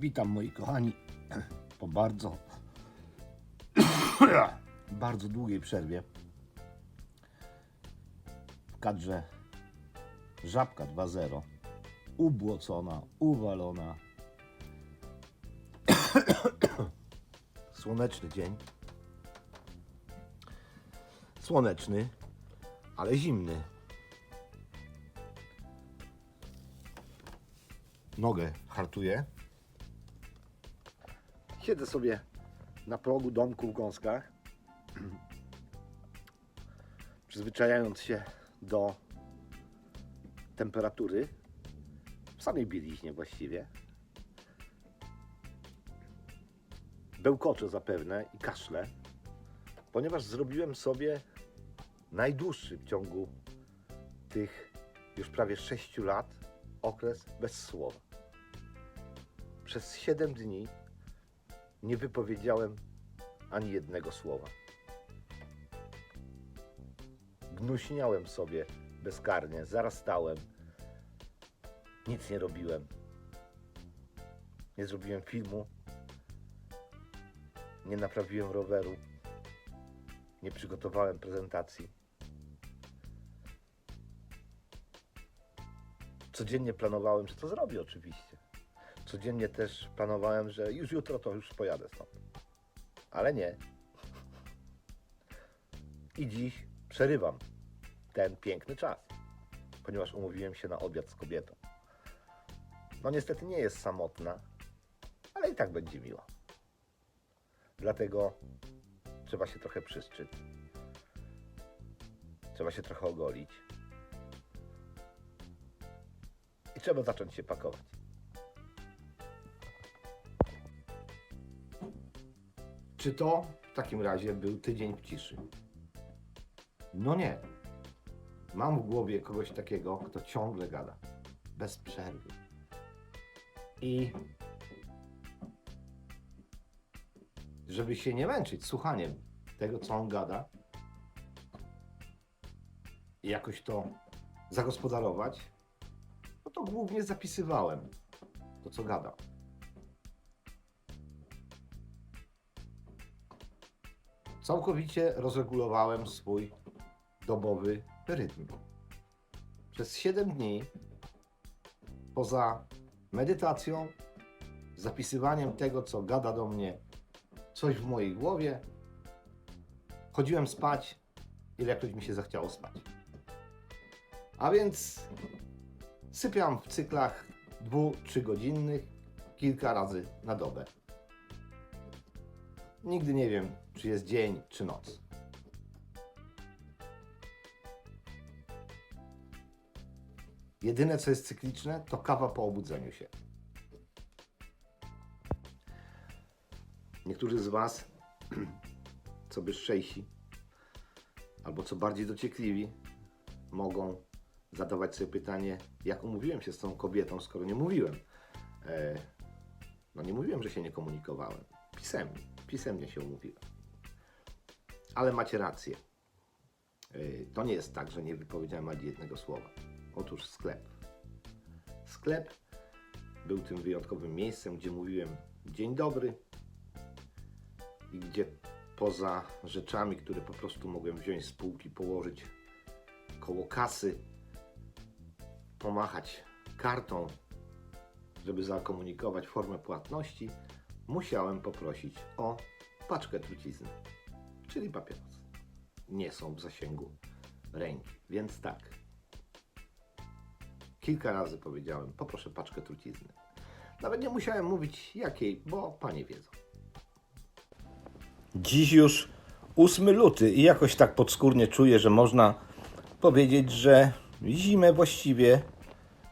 Witam moi kochani po bardzo bardzo długiej przerwie. W kadrze Żabka 2.0 ubłocona, uwalona. Słoneczny dzień. Słoneczny, ale zimny. Nogę hartuję. Siedzę sobie na progu domku w Gąskach, przyzwyczajając się do temperatury w samej bieliźnie właściwie. Bełkoczę zapewne i kaszlę, ponieważ zrobiłem sobie najdłuższy w ciągu tych już prawie 6 lat okres bez słowa. Przez 7 dni nie wypowiedziałem ani jednego słowa. Gnuśniałem sobie bezkarnie, zarastałem, nic nie robiłem. Nie zrobiłem filmu, nie naprawiłem roweru, nie przygotowałem prezentacji. Codziennie planowałem, że to zrobię oczywiście. Codziennie też planowałem, że już jutro to już pojadę stąd. Ale nie. I dziś przerywam ten piękny czas, ponieważ umówiłem się na obiad z kobietą. No niestety nie jest samotna, ale i tak będzie miła. Dlatego trzeba się trochę przysczyć. Trzeba się trochę ogolić. I trzeba zacząć się pakować. Czy to w takim razie był tydzień w ciszy? No nie. Mam w głowie kogoś takiego, kto ciągle gada. Bez przerwy. I żeby się nie męczyć słuchaniem tego, co on gada i jakoś to zagospodarować, no to głównie zapisywałem to, co gada. Całkowicie rozregulowałem swój dobowy rytm. Przez 7 dni, poza medytacją, zapisywaniem tego, co gada do mnie coś w mojej głowie, chodziłem spać, ilekroć mi się zachciało spać. A więc sypiam w cyklach dwu, trzygodzinnych kilka razy na dobę. Nigdy nie wiem, czy jest dzień, czy noc. Jedyne, co jest cykliczne, to kawa po obudzeniu się. Niektórzy z Was, co bystrzejsi, albo co bardziej dociekliwi, mogą zadawać sobie pytanie, jak umówiłem się z tą kobietą, skoro nie mówiłem. E, no nie mówiłem, że się nie komunikowałem. Pisemnie, pisemnie się umówiłem. Ale macie rację. E, to nie jest tak, że nie wypowiedziałem ani jednego słowa. Otóż sklep. Sklep był tym wyjątkowym miejscem, gdzie mówiłem dzień dobry i gdzie poza rzeczami, które po prostu mogłem wziąć z półki, położyć koło kasy, pomachać kartą, żeby zakomunikować formę płatności, musiałem poprosić o paczkę trucizny, czyli papieros. Nie są w zasięgu ręki, więc tak. Kilka razy powiedziałem, poproszę paczkę trucizny. Nawet nie musiałem mówić jakiej, bo panie wiedzą. Dziś już 8 luty i jakoś tak podskórnie czuję, że można powiedzieć, że zimę właściwie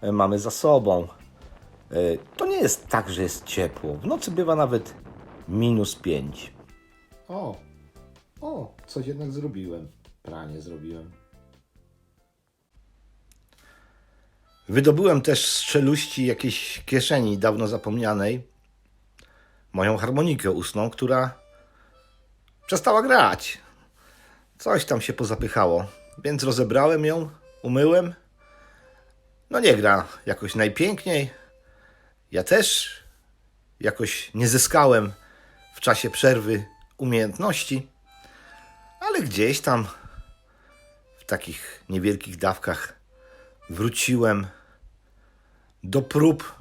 e, mamy za sobą. E, To nie jest tak, że jest ciepło. W nocy bywa nawet minus 5. O, o, coś jednak zrobiłem. Pranie zrobiłem. Wydobyłem też z czeluści jakiejś kieszeni dawno zapomnianej moją harmonikę ustną, która przestała grać. Coś tam się pozapychało, więc rozebrałem ją, umyłem. No nie gra jakoś najpiękniej. Ja też jakoś nie zyskałem w czasie przerwy umiejętności, ale gdzieś tam w takich niewielkich dawkach wróciłem do prób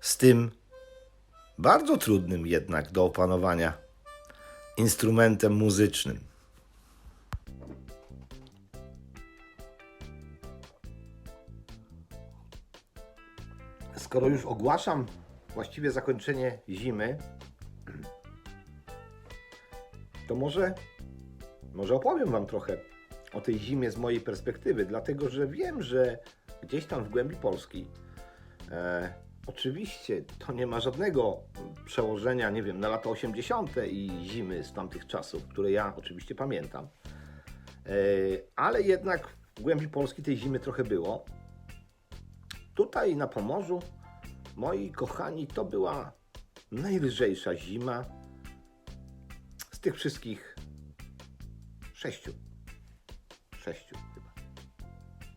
z tym bardzo trudnym jednak do opanowania instrumentem muzycznym. Skoro już ogłaszam właściwie zakończenie zimy, to może, może opowiem Wam trochę o tej zimie z mojej perspektywy, dlatego że wiem, że gdzieś tam w głębi Polski e, oczywiście to nie ma żadnego przełożenia, nie wiem, na lata 80. i zimy z tamtych czasów, które ja oczywiście pamiętam. E, ale jednak w głębi Polski tej zimy trochę było. Tutaj na Pomorzu, moi kochani, to była najlżejsza zima z tych wszystkich sześciu. Sześciu chyba.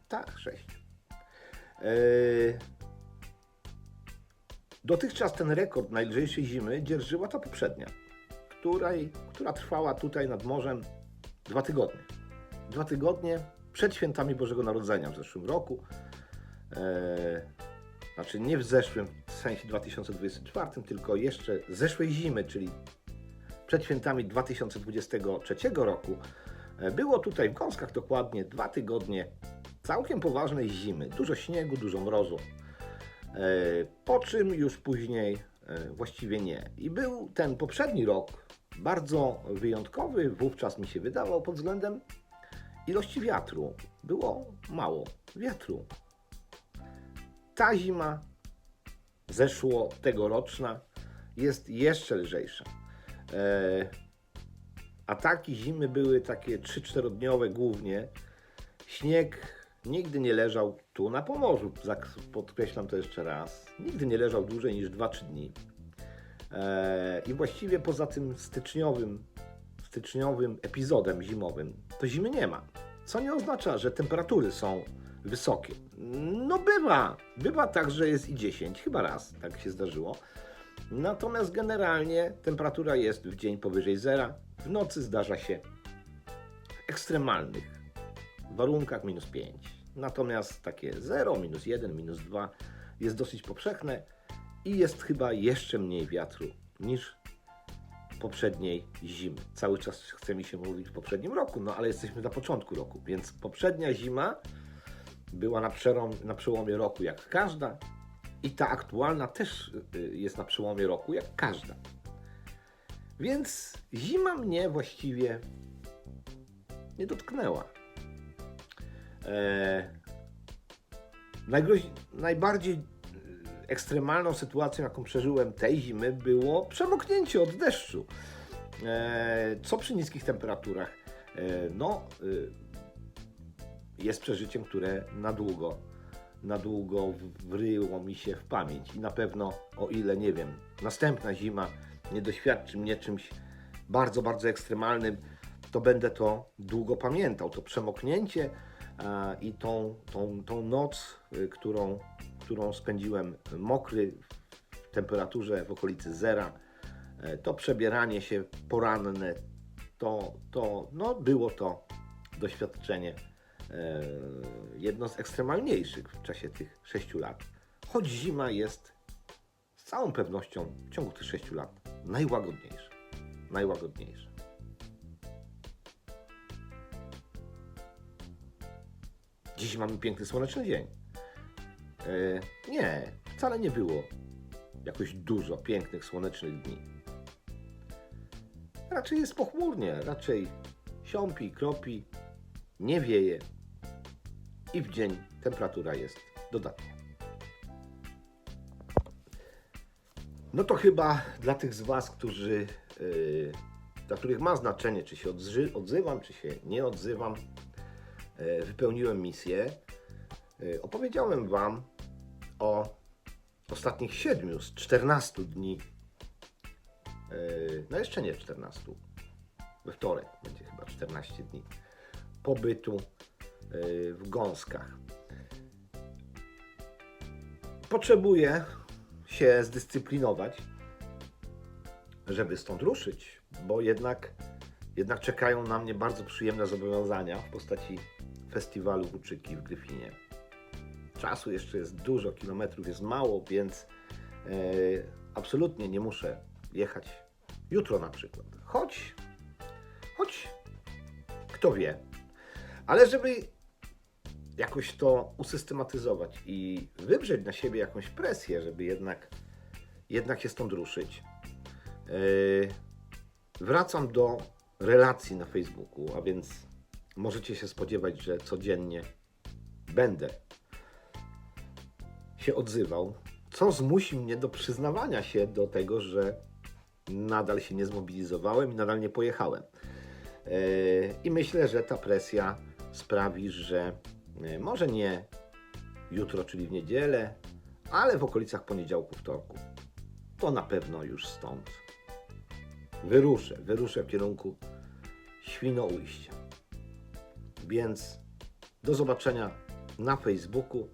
Tak, sześciu. Eee, dotychczas ten rekord najlżejszej zimy dzierżyła ta poprzednia, której, która trwała tutaj nad morzem dwa tygodnie. Dwa tygodnie przed świętami Bożego Narodzenia w zeszłym roku. Eee, znaczy nie w zeszłym, w sensie 2024, tylko jeszcze zeszłej zimy, czyli przed świętami 2023 roku, e, było tutaj w Gąskach dokładnie dwa tygodnie całkiem poważnej zimy. Dużo śniegu, dużo mrozu. E, Po czym już później e, właściwie nie. I był ten poprzedni rok bardzo wyjątkowy, wówczas mi się wydawał pod względem ilości wiatru. Było mało wiatru. Ta zima zeszło tegoroczna jest jeszcze lżejsza. Ataki zimy były takie 3-4-dniowe głównie. Śnieg nigdy nie leżał tu na Pomorzu, zak- podkreślam to jeszcze raz. Nigdy nie leżał dłużej niż 2-3 dni. E, I właściwie poza tym styczniowym, styczniowym epizodem zimowym, to zimy nie ma. Co nie oznacza, że temperatury są wysokie. No bywa, bywa tak, że jest i 10, chyba raz tak się zdarzyło. Natomiast generalnie temperatura jest w dzień powyżej zera, w nocy zdarza się w ekstremalnych warunkach minus 5. Natomiast takie 0, minus 1, minus 2 jest dosyć powszechne i jest chyba jeszcze mniej wiatru niż poprzedniej zimy. Cały czas chce mi się mówić w poprzednim roku, no ale jesteśmy na początku roku, więc poprzednia zima była na, przełom, na przełomie roku jak każda i ta aktualna też y, jest na przełomie roku jak każda. Więc zima mnie właściwie nie dotknęła. Eee, najbardziej y, ekstremalną sytuacją, jaką przeżyłem tej zimy, było przemoknięcie od deszczu. Eee, co przy niskich temperaturach? Eee, no, y, jest przeżyciem, które na długo, na długo wryło mi się w pamięć. I na pewno, o ile nie wiem, następna zima nie doświadczy mnie czymś bardzo, bardzo ekstremalnym, to będę to długo pamiętał. To przemoknięcie a, i tą, tą, tą noc, y, którą, którą spędziłem mokry w temperaturze w okolicy zera, e, to przebieranie się poranne, to, to no, było to doświadczenie e, jedno z ekstremalniejszych w czasie tych 6 lat. Choć zima jest z całą pewnością w ciągu tych 6 lat najłagodniejsza. Najłagodniejsza. Dziś mamy piękny słoneczny dzień. E, nie, wcale nie było jakoś dużo pięknych słonecznych dni. Raczej jest pochmurnie, raczej siąpi, kropi, nie wieje i w dzień temperatura jest dodatnia. No to chyba dla tych z Was, którzy, yy, dla których ma znaczenie, czy się odzy- odzywam, czy się nie odzywam, yy, wypełniłem misję. Yy, opowiedziałem Wam o ostatnich 7 z 14 dni. No jeszcze nie 14. We wtorek będzie chyba 14 dni pobytu w gąskach. Potrzebuję się zdyscyplinować, żeby stąd ruszyć, bo jednak, jednak czekają na mnie bardzo przyjemne zobowiązania w postaci festiwalu Łuczyki w Gryfinie. Czasu jeszcze jest dużo, kilometrów jest mało, więc e, absolutnie nie muszę jechać jutro na przykład. Choć, choć kto wie. Ale żeby jakoś to usystematyzować i wywrzeć na siebie jakąś presję, żeby jednak, jednak się stąd ruszyć, yy, wracam do relacji na Facebooku, a więc możecie się spodziewać, że codziennie będę się odzywał, co zmusi mnie do przyznawania się do tego, że nadal się nie zmobilizowałem i nadal nie pojechałem. Yy, I myślę, że ta presja sprawi, że może nie jutro, czyli w niedzielę, ale w okolicach poniedziałku, wtorku, to na pewno już stąd wyruszę. Wyruszę w kierunku Świnoujścia. Więc do zobaczenia na Facebooku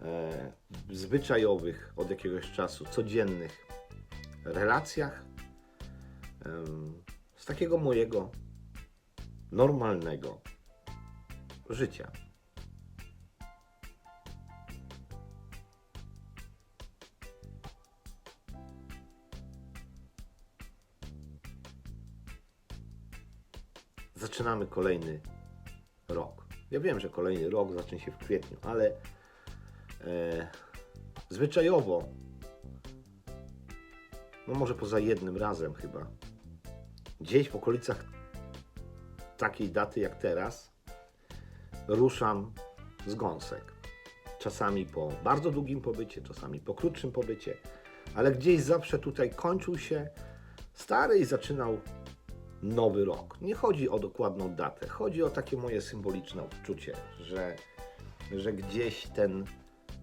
e, zwyczajowych od jakiegoś czasu, codziennych relacjach em, z takiego mojego normalnego życia. Zaczynamy kolejny rok. Ja wiem, że kolejny rok zacznie się w kwietniu, ale e, zwyczajowo, no może poza jednym razem chyba, gdzieś w okolicach takiej daty jak teraz, ruszam z gąsek. Czasami po bardzo długim pobycie, czasami po krótszym pobycie, ale gdzieś zawsze tutaj kończył się stary i zaczynał nowy rok. Nie chodzi o dokładną datę, chodzi o takie moje symboliczne odczucie, że, że gdzieś ten,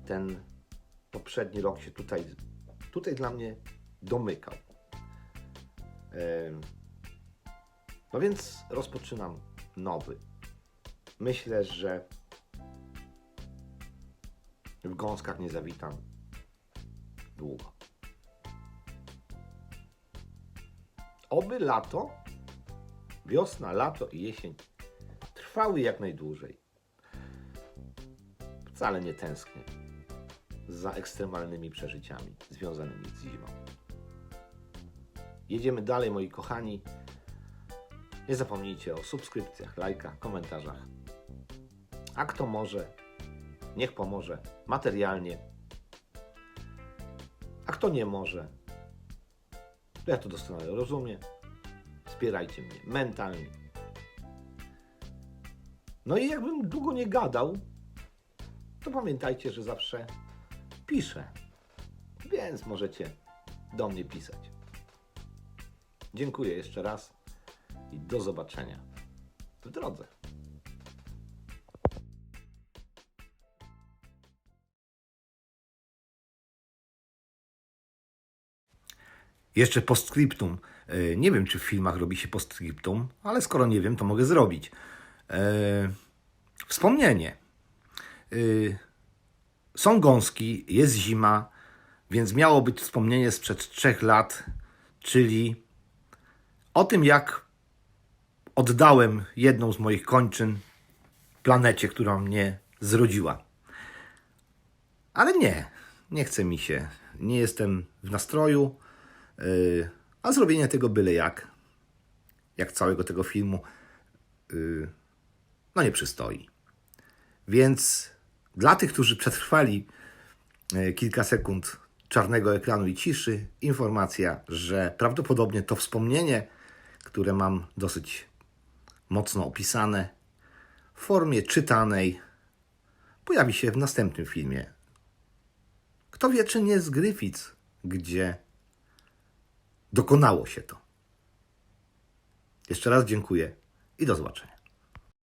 ten poprzedni rok się tutaj, tutaj dla mnie domykał. No więc rozpoczynam nowy. Myślę, że w gąskach nie zawitam długo. Oby lato, wiosna, lato i jesień trwały jak najdłużej. Wcale nie tęsknię za ekstremalnymi przeżyciami związanymi z zimą. Jedziemy dalej, moi kochani. Nie zapomnijcie o subskrypcjach, lajkach, komentarzach. A kto może, niech pomoże materialnie. A kto nie może, to ja to doskonale rozumiem. Wspierajcie mnie mentalnie. No i jakbym długo nie gadał, to pamiętajcie, że zawsze piszę. Więc możecie do mnie pisać. Dziękuję jeszcze raz i do zobaczenia w drodze. Jeszcze postscriptum. E, Nie wiem, czy w filmach robi się postscriptum, ale skoro nie wiem, to mogę zrobić. E, Wspomnienie. E, Są gąski, jest zima, więc miało być wspomnienie sprzed trzech lat, czyli o tym, jak oddałem jedną z moich kończyn planecie, która mnie zrodziła. Ale nie, nie chce mi się. Nie jestem w nastroju, a zrobienie tego byle jak, jak całego tego filmu, yy, no nie przystoi. Więc dla tych, którzy przetrwali yy, kilka sekund czarnego ekranu i ciszy, informacja, że prawdopodobnie to wspomnienie, które mam dosyć mocno opisane, w formie czytanej, pojawi się w następnym filmie. Kto wie, czy nie z Griffiths, gdzie dokonało się to. Jeszcze raz dziękuję i do zobaczenia.